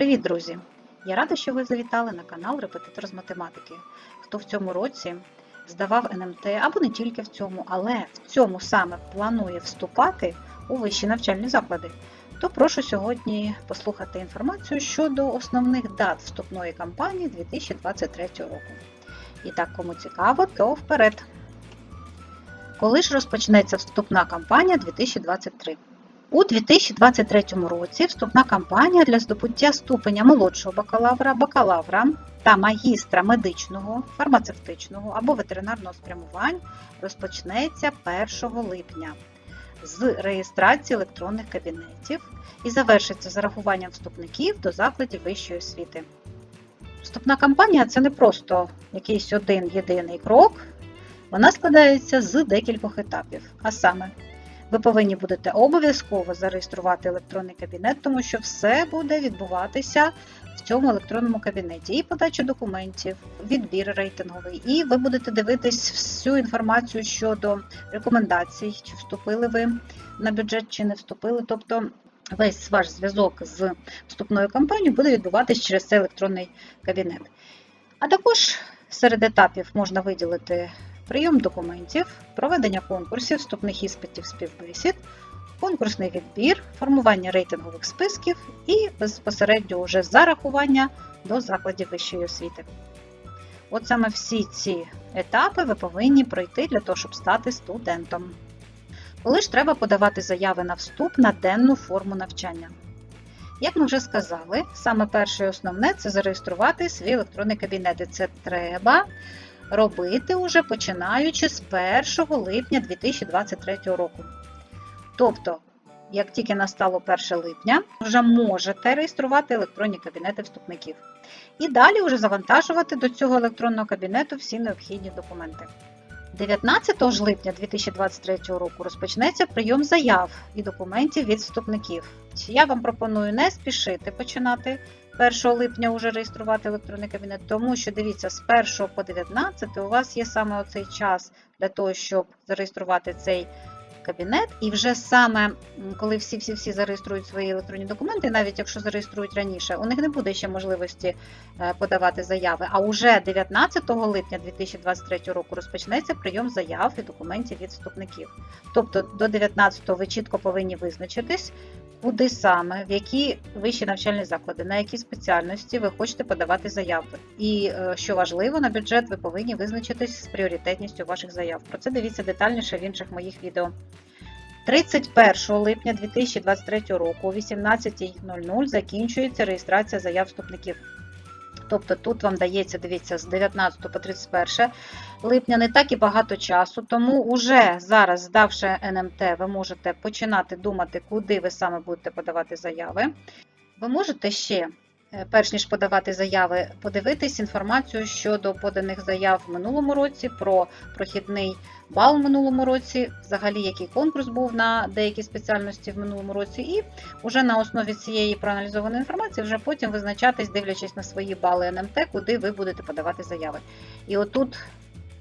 Привіт, друзі! Я рада, що ви завітали на канал Репетитор з математики. Хто в цьому році здавав НМТ або не тільки в цьому, але в цьому саме планує вступати у вищі навчальні заклади, то прошу сьогодні послухати інформацію щодо основних дат вступної кампанії 2023 року. І так, кому цікаво, то вперед! Коли ж розпочнеться вступна кампанія 2023? У 2023 році вступна кампанія для здобуття ступеня молодшого бакалавра, бакалавра та магістра медичного, фармацевтичного або ветеринарного спрямувань розпочнеться 1 липня з реєстрації електронних кабінетів і завершиться зарахуванням вступників до закладів вищої освіти. Вступна кампанія це не просто якийсь один єдиний крок, вона складається з декількох етапів, а саме ви повинні будете обов'язково зареєструвати електронний кабінет, тому що все буде відбуватися в цьому електронному кабінеті. І подача документів, відбір рейтинговий, і ви будете дивитись всю інформацію щодо рекомендацій, чи вступили ви на бюджет, чи не вступили. Тобто весь ваш зв'язок з вступною кампанією буде відбуватись через цей електронний кабінет. А також серед етапів можна виділити прийом документів, проведення конкурсів, вступних іспитів співбесід, конкурсний відбір, формування рейтингових списків і безпосередньо вже зарахування до закладів вищої освіти. От саме всі ці етапи ви повинні пройти для того, щоб стати студентом. Коли ж треба подавати заяви на вступ на денну форму навчання? Як ми вже сказали, саме перше і основне це зареєструвати свій електронний кабінет. І це треба робити уже починаючи з 1 липня 2023 року. Тобто, як тільки настало 1 липня, вже можете реєструвати електронні кабінети вступників. І далі вже завантажувати до цього електронного кабінету всі необхідні документи. 19 ж липня 2023 року розпочнеться прийом заяв і документів від вступників. Я вам пропоную не спішити починати 1 липня вже реєструвати електронний кабінет, тому що дивіться, з 1 по 19 у вас є саме оцей час для того, щоб зареєструвати цей кабінет. І вже саме коли всі-всі-всі зареєструють свої електронні документи, навіть якщо зареєструють раніше, у них не буде ще можливості е, подавати заяви. А уже 19 липня 2023 року розпочнеться прийом заяв і документів від вступників. Тобто до 19 ви чітко повинні визначитись, куди саме, в які вищі навчальні заклади, на які спеціальності ви хочете подавати заяви. І е, що важливо, на бюджет ви повинні визначитись з пріоритетністю ваших заяв. Про це дивіться детальніше в інших моїх відео. 31 липня 2023 року о 18.00 закінчується реєстрація заяв вступників. Тобто тут вам дається, дивіться, з 19 по 31 липня не так і багато часу, тому уже зараз, здавши НМТ, ви можете починати думати, куди ви саме будете подавати заяви. Ви можете ще, перш ніж подавати заяви, подивитись інформацію щодо поданих заяв в минулому році, про прохідний бал в минулому році, взагалі який конкурс був на деякі спеціальності в минулому році, і вже на основі цієї проаналізованої інформації вже потім визначатись, дивлячись на свої бали НМТ, куди ви будете подавати заяви. І отут.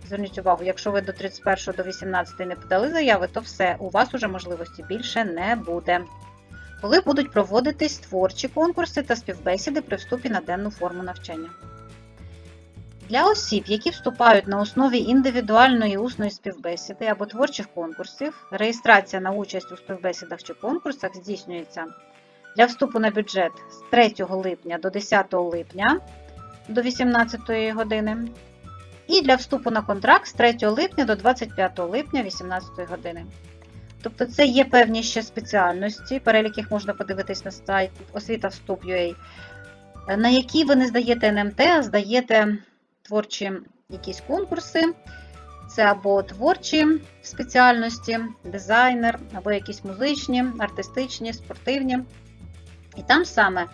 Зверніть увагу, якщо ви до 31 до 18 не подали заяви, то все, у вас уже можливості більше не буде. Коли будуть проводитись творчі конкурси та співбесіди при вступі на денну форму навчання. Для осіб, які вступають на основі індивідуальної усної співбесіди або творчих конкурсів, реєстрація на участь у співбесідах чи конкурсах здійснюється для вступу на бюджет з 3 липня до 10 липня до 18 години. І для вступу на контракт з 3 липня до 25 липня 18 години. Тобто це є певні ще спеціальності, перелік їх можна подивитись на сайт освіта вступ.ua, на які ви не здаєте НМТ, а здаєте творчі якісь конкурси. Це або творчі спеціальності, дизайнер, або якісь музичні, артистичні, спортивні. І там саме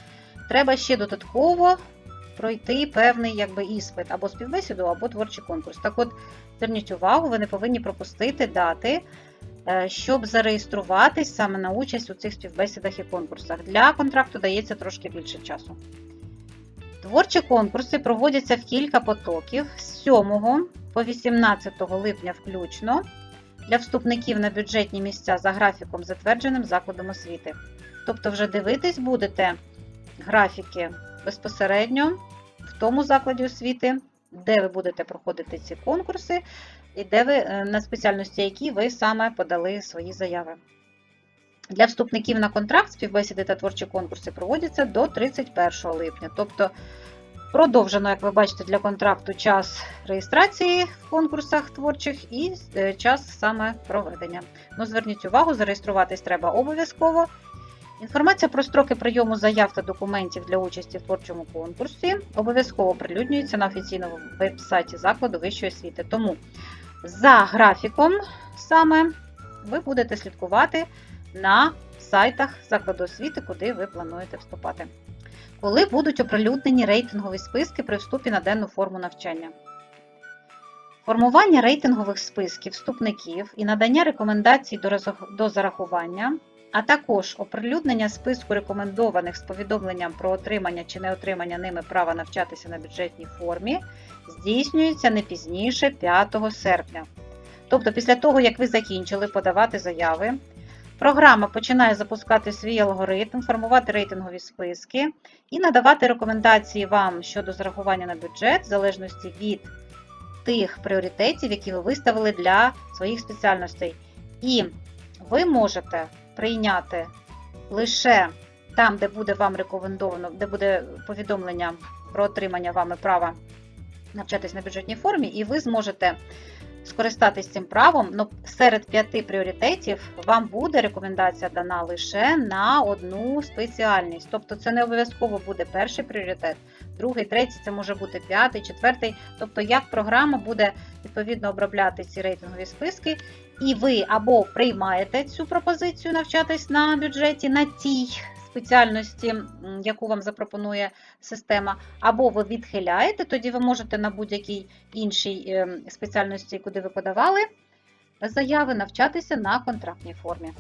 треба ще додатково пройти певний якби, іспит або співбесіду, або творчий конкурс. Так от, зверніть увагу, ви не повинні пропустити дати, щоб зареєструватись саме на участь у цих співбесідах і конкурсах. Для контракту дається трошки більше часу. Творчі конкурси проводяться в кілька потоків з 7 по 18 липня включно для вступників на бюджетні місця за графіком, затвердженим закладом освіти. Тобто, вже дивитись будете графіки безпосередньо в тому закладі освіти, де ви будете проходити ці конкурси, і де ви е, на спеціальності, які ви саме подали свої заяви. Для вступників на контракт співбесіди та творчі конкурси проводяться до 31 липня. Тобто продовжено, як ви бачите, для контракту час реєстрації в конкурсах творчих і е, час саме проведення. Ну, зверніть увагу, зареєструватись треба обов'язково. Інформація про строки прийому заяв та документів для участі в творчому конкурсі обов'язково прилюднюється на офіційному веб-сайті закладу вищої освіти. Тому за графіком саме ви будете слідкувати на сайтах закладу освіти, куди ви плануєте вступати. Коли будуть оприлюднені рейтингові списки при вступі на денну форму навчання. Формування рейтингових списків вступників і надання рекомендацій до зарахування, а також оприлюднення списку рекомендованих з повідомленням про отримання чи неотримання ними права навчатися на бюджетній формі здійснюється не пізніше 5 серпня. Тобто, після того, як ви закінчили подавати заяви, програма починає запускати свій алгоритм, формувати рейтингові списки і надавати рекомендації вам щодо зарахування на бюджет в залежності від тих пріоритетів, які ви виставили для своїх спеціальностей. І ви можете прийняти лише там, де буде вам рекомендовано, де буде повідомлення про отримання вами права навчатись на бюджетній формі, і ви зможете скористатись цим правом. Ну, серед п'яти пріоритетів вам буде рекомендація дана лише на одну спеціальність. Тобто це не обов'язково буде перший пріоритет, другий, третій, це може бути п'ятий, четвертий. Тобто, як програма буде відповідно обробляти ці рейтингові списки, і ви або приймаєте цю пропозицію навчатись на бюджеті на тій спеціальності, яку вам запропонує система, або ви відхиляєте, тоді ви можете на будь-якій іншій ем, спеціальності, куди ви подавали заяви, навчатися на контрактній формі.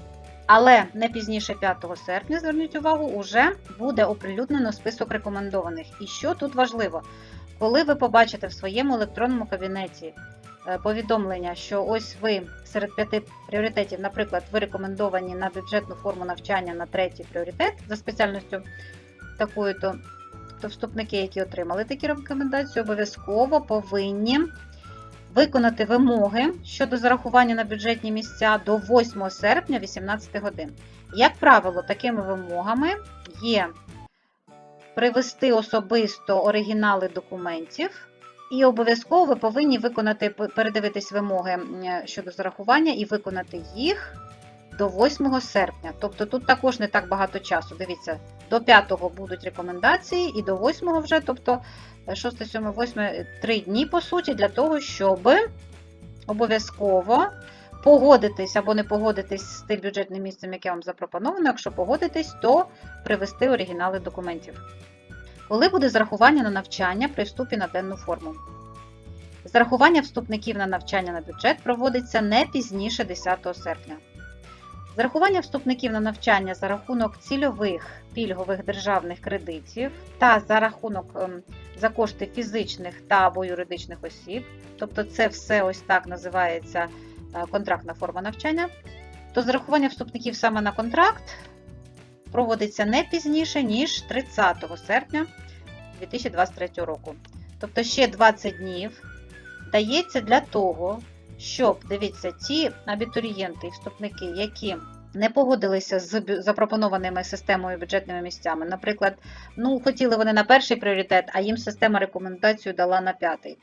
Але не пізніше 5 серпня, зверніть увагу, уже буде оприлюднено список рекомендованих. І що тут важливо, коли ви побачите в своєму електронному кабінеті е, повідомлення, що ось ви серед п'яти пріоритетів, наприклад, ви рекомендовані на бюджетну форму навчання на третій пріоритет за спеціальністю такою-то, то вступники, які отримали такі рекомендації, обов'язково повинні виконати вимоги щодо зарахування на бюджетні місця до 8 серпня 18 годин. Як правило, такими вимогами є привести особисто оригінали документів, і обов'язково ви повинні виконати, передивитись вимоги щодо зарахування і виконати їх до 8 серпня. Тобто тут також не так багато часу. Дивіться, до 5 будуть рекомендації, і до 8 вже, тобто 6, 7, 8, 3 дні, по суті, для того, щоб обов'язково погодитись або не погодитись з тим бюджетним місцем, яке вам запропоновано. Якщо погодитись, то привести оригінали документів. Коли буде зарахування на навчання при вступі на денну форму? Зарахування вступників на навчання на бюджет проводиться не пізніше 10 серпня. Зарахування вступників на навчання за рахунок цільових пільгових державних кредитів та за рахунок ем, за кошти фізичних та або юридичних осіб, тобто це все ось так називається е, контрактна форма навчання, то зарахування вступників саме на контракт проводиться не пізніше, ніж 30 серпня 2023 року. Тобто ще 20 днів дається для того, щоб, дивіться, ті абітурієнти і вступники, які не погодилися з запропонованими системою бюджетними місцями. Наприклад, ну хотіли вони на перший пріоритет, а їм система рекомендацію дала на п'ятий.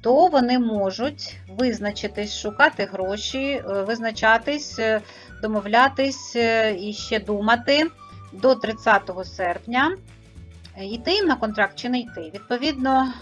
То вони можуть визначитись, шукати гроші, е, визначатись, е, домовлятись е, і ще думати до 30 серпня, йти їм на контракт чи не йти. Відповідно,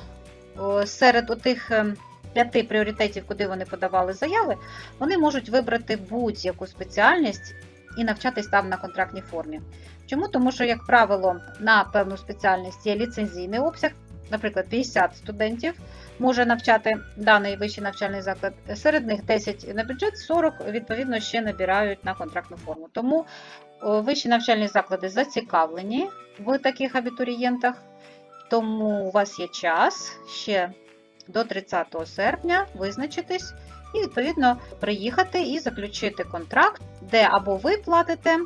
серед отих ем, п'яти пріоритетів, куди вони подавали заяви, вони можуть вибрати будь-яку спеціальність і навчатись там на контрактній формі. Чому? Тому що, як правило, на певну спеціальність є ліцензійний обсяг, наприклад, 50 студентів може навчати даний вищий навчальний заклад. Серед них 10 на бюджет, 40 відповідно ще набирають на контрактну форму. Тому вищі навчальні заклади зацікавлені в таких абітурієнтах, тому у вас є час ще до 30 серпня визначитись і, відповідно, приїхати і заключити контракт, де або ви платите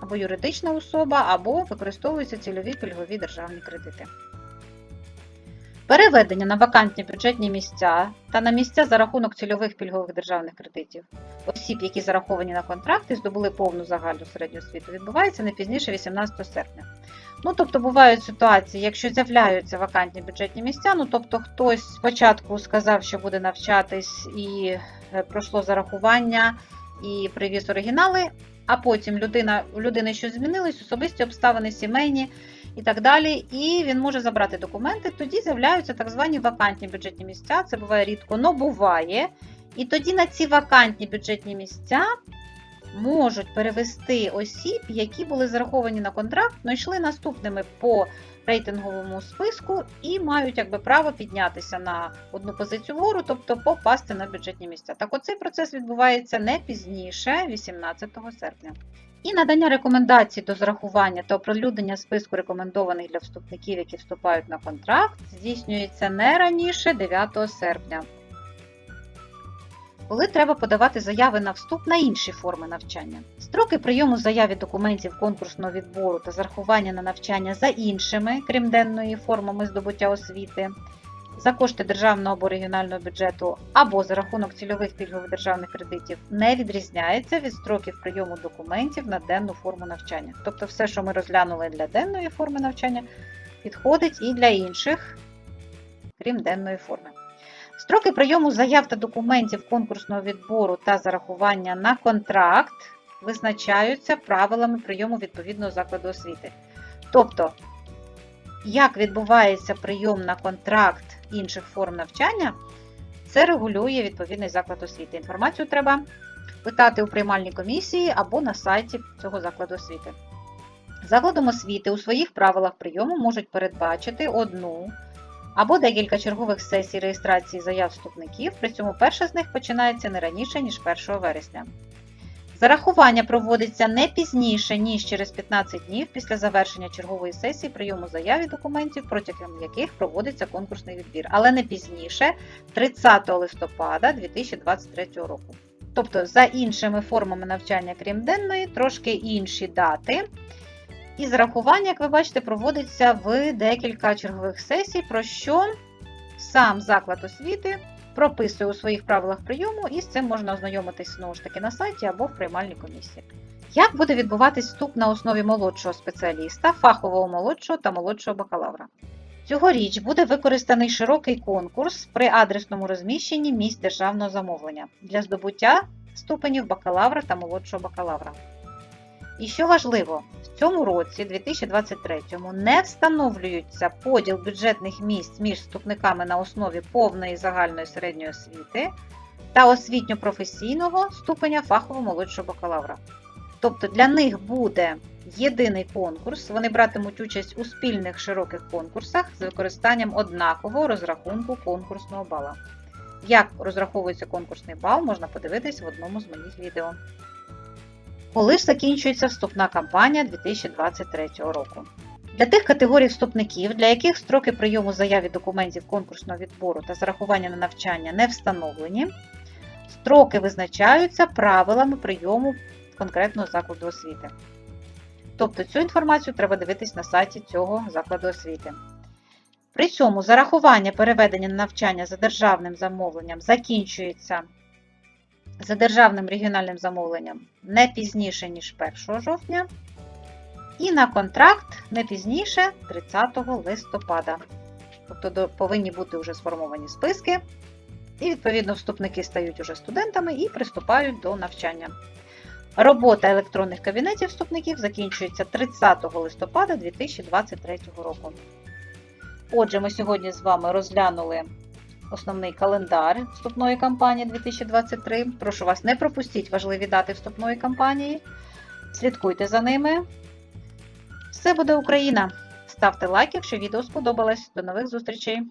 або юридична особа, або використовуються цільові пільгові державні кредити. Переведення на вакантні бюджетні місця та на місця за рахунок цільових пільгових державних кредитів осіб, які зараховані на контракт і здобули повну загальну середню освіту, відбувається не пізніше 18 серпня. Ну, тобто бувають ситуації, якщо з'являються вакантні бюджетні місця, ну тобто хтось спочатку сказав, що буде навчатись, і е, пройшло зарахування, і привіз оригінали, а потім людина, у людини щось змінилось, особисті обставини, сімейні і так далі, і він може забрати документи. Тоді з'являються так звані вакантні бюджетні місця. Це буває рідко, але буває. І тоді на ці вакантні бюджетні місця можуть перевести осіб, які були зараховані на контракт, але йшли наступними по рейтинговому списку і мають якби право піднятися на одну позицію вгору, тобто попасти на бюджетні місця. Так оцей процес відбувається не пізніше 18 серпня. І надання рекомендацій до зарахування та оприлюднення списку рекомендованих для вступників, які вступають на контракт, здійснюється не раніше 9 серпня коли треба подавати заяви на вступ на інші форми навчання. Строки прийому заяві документів конкурсного відбору та зарахування на навчання за іншими, крім денної формами здобуття освіти, за кошти державного або регіонального бюджету або за рахунок цільових пільгових державних кредитів не відрізняється від строків прийому документів на денну форму навчання. Тобто все, що ми розглянули для денної форми навчання, підходить і для інших, крім денної форми. Строки прийому заяв та документів конкурсного відбору та зарахування на контракт визначаються правилами прийому відповідного закладу освіти. Тобто, як відбувається прийом на контракт інших форм навчання, це регулює відповідний заклад освіти. Інформацію треба питати у приймальній комісії або на сайті цього закладу освіти. Закладом освіти у своїх правилах прийому можуть передбачити одну або декілька чергових сесій реєстрації заяв вступників, при цьому перша з них починається не раніше, ніж 1 вересня. Зарахування проводиться не пізніше, ніж через 15 днів після завершення чергової сесії прийому заяв і документів, протягом яких проводиться конкурсний відбір, але не пізніше 30 листопада 2023 року. Тобто, за іншими формами навчання, крім денної, трошки інші дати. І зарахування, як ви бачите, проводиться в декілька чергових сесій, про що сам заклад освіти прописує у своїх правилах прийому, і з цим можна ознайомитись знову ж таки на сайті або в приймальній комісії. Як буде відбуватись вступ на основі молодшого спеціаліста, фахового молодшого та молодшого бакалавра? Цьогоріч буде використаний широкий конкурс при адресному розміщенні місць державного замовлення для здобуття ступенів бакалавра та молодшого бакалавра. І що важливо, цьому році, 2023, не встановлюється поділ бюджетних місць між вступниками на основі повної загальної середньої освіти та освітньо-професійного ступеня фахового молодшого бакалавра. Тобто для них буде єдиний конкурс, вони братимуть участь у спільних широких конкурсах з використанням однакового розрахунку конкурсного бала. Як розраховується конкурсний бал, можна подивитись в одному з моїх відео. Коли ж закінчується вступна кампанія 2023 року? Для тих категорій вступників, для яких строки прийому заяв і документів конкурсного відбору та зарахування на навчання не встановлені, строки визначаються правилами прийому конкретного закладу освіти. Тобто цю інформацію треба дивитись на сайті цього закладу освіти. При цьому зарахування переведення на навчання за державним замовленням закінчується за державним регіональним замовленням не пізніше, ніж 1 жовтня, і на контракт не пізніше 30 листопада. Тобто повинні бути вже сформовані списки, і, відповідно, вступники стають уже студентами і приступають до навчання. Робота електронних кабінетів вступників закінчується 30 листопада 2023 року. Отже, ми сьогодні з вами розглянули основний календар вступної кампанії 2023. Прошу вас, не пропустіть важливі дати вступної кампанії. Слідкуйте за ними. Все буде Україна! Ставте лайк, якщо відео сподобалось. До нових зустрічей!